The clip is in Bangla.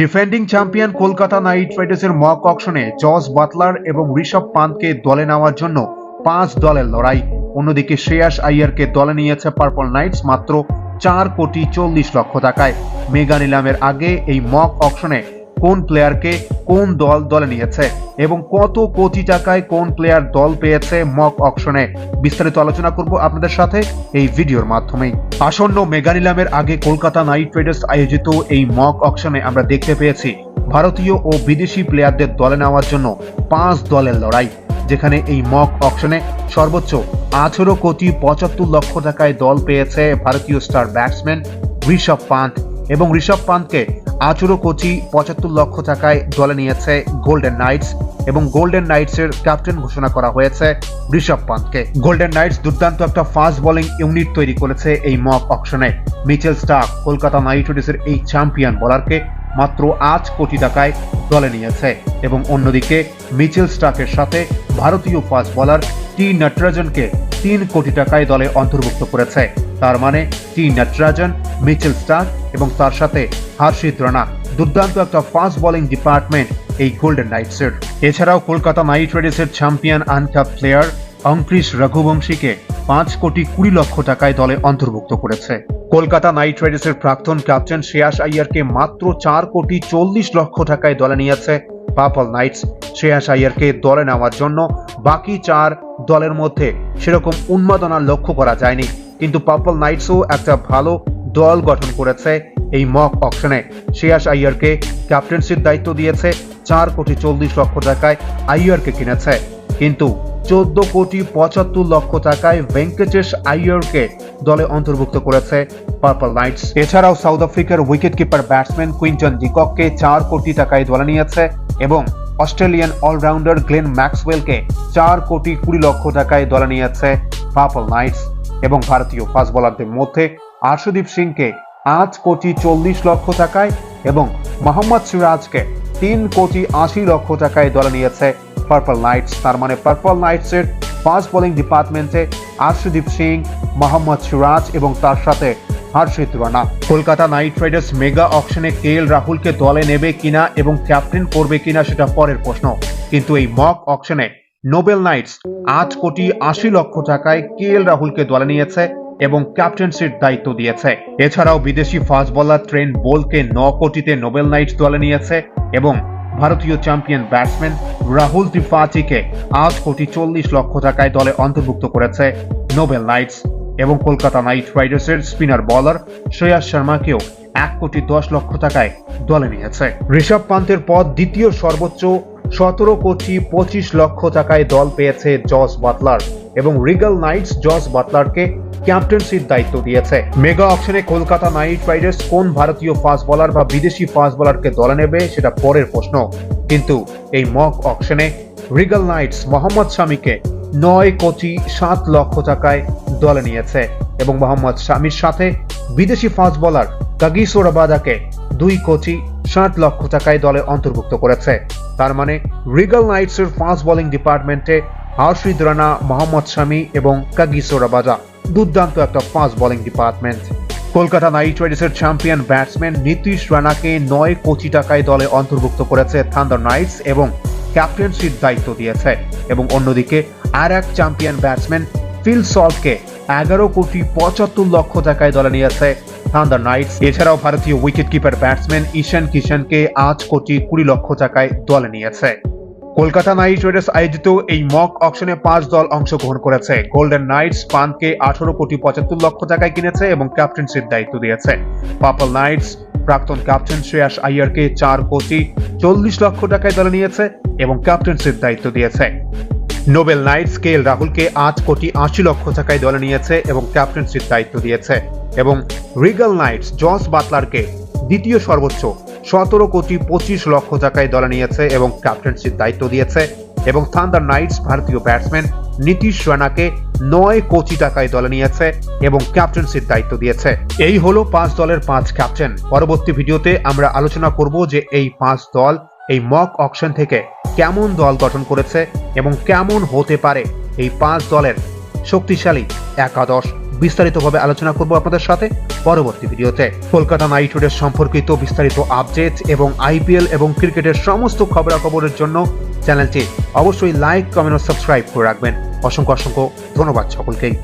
ডিফেন্ডিং চ্যাম্পিয়ন কলকাতা নাইট রাইডার্সের মক অকশনে জস বাটলার এবং ঋষভ পান্তকে দলে নেওয়ার জন্য পাঁচ দলের লড়াই। অন্যদিকে শ্রেয়াস আইয়ারকে দলে নিয়েছে পার্পল নাইটস মাত্র চার কোটি চল্লিশ লক্ষ টাকায়। মেগা নিলামের আগে এই মক অকশনে কোন প্লেয়ারকে কোন দল দলে নিয়েছে এবং কত কোটি টাকায় কোন প্লেয়ার দল পেয়েছে মক অকশনে বিস্তারিত আলোচনা করব আপনাদের সাথে এই ভিডিওর মাধ্যমেই। আসন্ন মেগা নিলামের আগে কলকাতা নাইট রাইডার্স আয়োজিত এই মক অকশনে আমরা দেখতে পেয়েছি ভারতীয় ও বিদেশি প্লেয়ারদের দলে নেওয়ার জন্য পাঁচ দলের লড়াই, যেখানে এই মক অকশনে সর্বোচ্চ আঠেরো কোটি পঁচাত্তর লক্ষ টাকায় দল পেয়েছে ভারতীয় স্টার ব্যাটসম্যান ঋষভ পান্ত এবং ঋষভ পান্তকে আঠেরো কোচি পঁচাত্তর লক্ষ টাকায় দলে নিয়েছে গোল্ডেন নাইটস এবং গোল্ডেন নাইটস এর ক্যাপ্টেন ঘোষণা করা হয়েছে ঋষভ পান্তকে। গোল্ডেন নাইটস দুর্দান্ত একটা ফাস্ট বোলিং ইউনিট তৈরি করেছে এই মক অকশনে মিচেল স্টার কলকাতা নাইট রাইডার্সের এই চ্যাম্পিয়ন বোলারকে মাত্র আট কোটি টাকায় দলে নিয়েছে এবং অন্যদিকে মিচেল স্টাফের সাথে ভারতীয় ফাস্ট বোলার টি নটরাজনকে তিন কোটি টাকায় দলে অন্তর্ভুক্ত করেছে। তার মানে টি নটরাজন মিচেল স্টার এবং তার সাথে হর্ষিত রানা দুর্দান্ত একটা ফাস্ট বোলিং ডিপার্টমেন্ট এই গোল্ডেন নাইটসের এছাড়াও কলকাতা নাইট রাইডার্সের চ্যাম্পিয়ন আনকাপ প্লেয়ার অঙ্কৃশ রঘুবংশীকে পাঁচ কোটি কুড়ি লক্ষ টাকায় দলে অন্তর্ভুক্ত করেছে। কলকাতা নাইট রাইডার্সের প্রাক্তন ক্যাপ্টেন শ্রেয়াস আইয়ারকে মাত্র চার কোটি চল্লিশ লক্ষ টাকায় দলে নিয়েছে পার্পল নাইটস শ্রেয়াস আইয়ারকে দলে নেওয়ার জন্য বাকি চার দলের মধ্যে সেরকম উন্মাদনা লক্ষ্য করা যায়নি। কিন্তু পার্পল নাইটসও একটা ভালো দল গঠন করেছে এই মক অকশনে শ্রেয়াস আইয়ারকে ক্যাপ্টেন্সির দায়িত্ব দিয়েছে, চার কোটি চল্লিশ লক্ষ টাকায় আইয়ারকে কিনেছে। কিন্তু চোদ্দ কোটি পঁচাত্তর লক্ষ টাকায় ভেঙ্কটেশ আইয়ারকে দলে অন্তর্ভুক্ত করেছে পার্পল নাইটস এছাড়াও সাউথ আফ্রিকার উইকেট কিপার ব্যাটসম্যান কুইন্টন ডিকককে চার কোটি টাকায় দলে নিয়েছে এবং অস্ট্রেলিয়ান অলরাউন্ডার গ্লেন ম্যাক্সওয়েলকে চার কোটি কুড়ি লক্ষ টাকায় দলে নিয়েছে পার্পল নাইটস এবং ভারতীয় ফাস্ট বোলারদের মধ্যে আশুদীপ সিংকে আট কোটি চল্লিশ লক্ষ টাকায় এবং মোহাম্মদ সিরাজকে তিন কোটি আশি লক্ষ টাকায় দলে নিয়েছে পার্পল নাইটস তার মানে পার্পল নাইটসের ফাস্ট বোলিং ডিপার্টমেন্টে আশুদীপ সিং, মোহাম্মদ সিরাজ এবং তার সাথে Harshit Rana. Kolkata Knight Riders mega অকশনে K L রাহুলকে দলে নেবে কিনা এবং ক্যাপ্টেন করবে কিনা সেটা পরের প্রশ্ন। কিন্তু এই মক অকশনে নোবেল নাইটস আট কোটি আশি লক্ষ টাকায় কে এল রাহুলকে দলে নিয়েছে এবং ক্যাপ্টেন্সির দায়িত্ব দিয়েছে। এছাড়াও বিদেশি ফাস্ট বলার ট্রেন বোলকে ন কোটিতে নোবেল নাইটস দলে নিয়েছে এবং ভারতীয় চ্যাম্পিয়ন ব্যাটসম্যান রাহুল ত্রিপাঠীকে আট কোটি চল্লিশ লক্ষ টাকায় দলে অন্তর্ভুক্ত করেছে নোবেল নাইটস এবং কলকাতা নাইট রাইডার্সের স্পিনার বলার শ্রেয়াস শর্মাকেও এক কোটি দশ লক্ষ টাকায় দলে নিয়েছে। ঋষভ পান্তের পদ দ্বিতীয় সর্বোচ্চ, সতেরো কোটি পঁচিশ লক্ষ টাকায় দল পেয়েছে জস বাটলার এবং রিগাল নাইটস জস বাটলারকে ক্যাপ্টেন্সির দায়িত্ব দিয়েছে। মেগা অকশনে কলকাতা নাইট রাইডার্স কোন ভারতীয় ফাস্ট বোলার বা বিদেশি ফাস্ট বোলারকে দলে নেবে, সেটা পরের প্রশ্ন। কিন্তু এই মক অকশনে রিগাল নাইটস মোহাম্মদ শামিকে নয় কোটি সাত লক্ষ টাকায় দলে নিয়েছে এবং মোহাম্মদ শামির সাথে বিদেশি ফাস্ট বোলার কাগিসোরাবাদাকে দুই কোটি ষাট লক্ষ টাকায় দলে অন্তর্ভুক্ত করেছে। তার মানে রিগাল নাইটসের ফাস্ট বোলিং ডিপার্টমেন্টে হর্ষিদ রানা, মোহাম্মদ শামি এবং কাগিসোরাবাদা দুর্দান্ত একটা fast bowling department Kolkata Knight রাইডার্সের চ্যাম্পিয়ন ব্যাটসম্যান নীতিশ রানাকে নয় কোটি টাকায় দলে অন্তর্ভুক্ত করেছে থান্ডার নাইটস এবং ক্যাপ্টেন্সির দায়িত্ব দিয়েছে। এবং অন্যদিকে আর এক চ্যাম্পিয়ন ব্যাটসম্যান ফিল সল্টকে এগারো কোটি পঁচাত্তর লক্ষ টাকায় দলে নিয়েছে থান্ডার নাইটস এছাড়াও ভারতীয় উইকেট কিপার ব্যাটসম্যান ঈশান কিষানকে আট কোটি কুড়ি লক্ষ টাকায় দলে নিয়েছে। কলকাতা নাইট রাইডার্স আয়োজিত এই মক অকশনে পাঁচ দল অংশগ্রহণ করেছে। গোল্ডেন নাইটস পানকে আঠারো কোটি পঁচাত্তর লক্ষ টাকায় কিনেছে এবং ক্যাপ্টেন্সির দায়িত্ব দিয়েছে। পার্পল নাইটস প্রাক্তন ক্যাপ্টেন শ্রেয়াস আইয়ারকে চার কোটি চল্লিশ লক্ষ টাকায় দলে নিয়েছে এবং ক্যাপ্টেন্সির দায়িত্ব দিয়েছে। নোবেল নাইটস কে এল রাহুলকে আট কোটি আশি লক্ষ টাকায় দলে নিয়েছে এবং ক্যাপ্টেন্সির দায়িত্ব দিয়েছে। এবং রিগাল নাইটস জস বাটলারকে দ্বিতীয় সর্বোচ্চ। সতেরো কোটি পঁচিশ লক্ষ টাকায় দলে নিয়েছে এবং ক্যাপ্টেন্সির দায়িত্ব দিয়েছে। এবং থান্ডার নাইটস ভারতীয় ব্যাটসম্যান নীতিশ রানাকে নয় কোটি টাকায় দলে নিয়েছে এবং ক্যাপ্টেন্সির দায়িত্ব দিয়েছে। এই হলো পাঁচ দলের পাঁচ ক্যাপ্টেন। পরবর্তী ভিডিওতে আমরা আলোচনা করব যে এই পাঁচ দল এই মক অকশন থেকে কেমন দল গঠন করেছে এবং কেমন হতে পারে এই পাঁচ দলের শক্তিশালী একাদশ বিস্তারিতভাবে আলোচনা করব আপনাদের সাথে পরবর্তী ভিডিওতে। কলকাতা নাইট রাইডার্স সম্পর্কিত বিস্তারিত আপডেট এবং আইপিএল এবং ক্রিকেটের সমস্ত খবরাখবরের জন্য চ্যানেলটি অবশ্যই লাইক, কমেন্ট ও সাবস্ক্রাইব করে রাখবেন। অসংখ্য অসংখ্য ধন্যবাদ সকলকেই।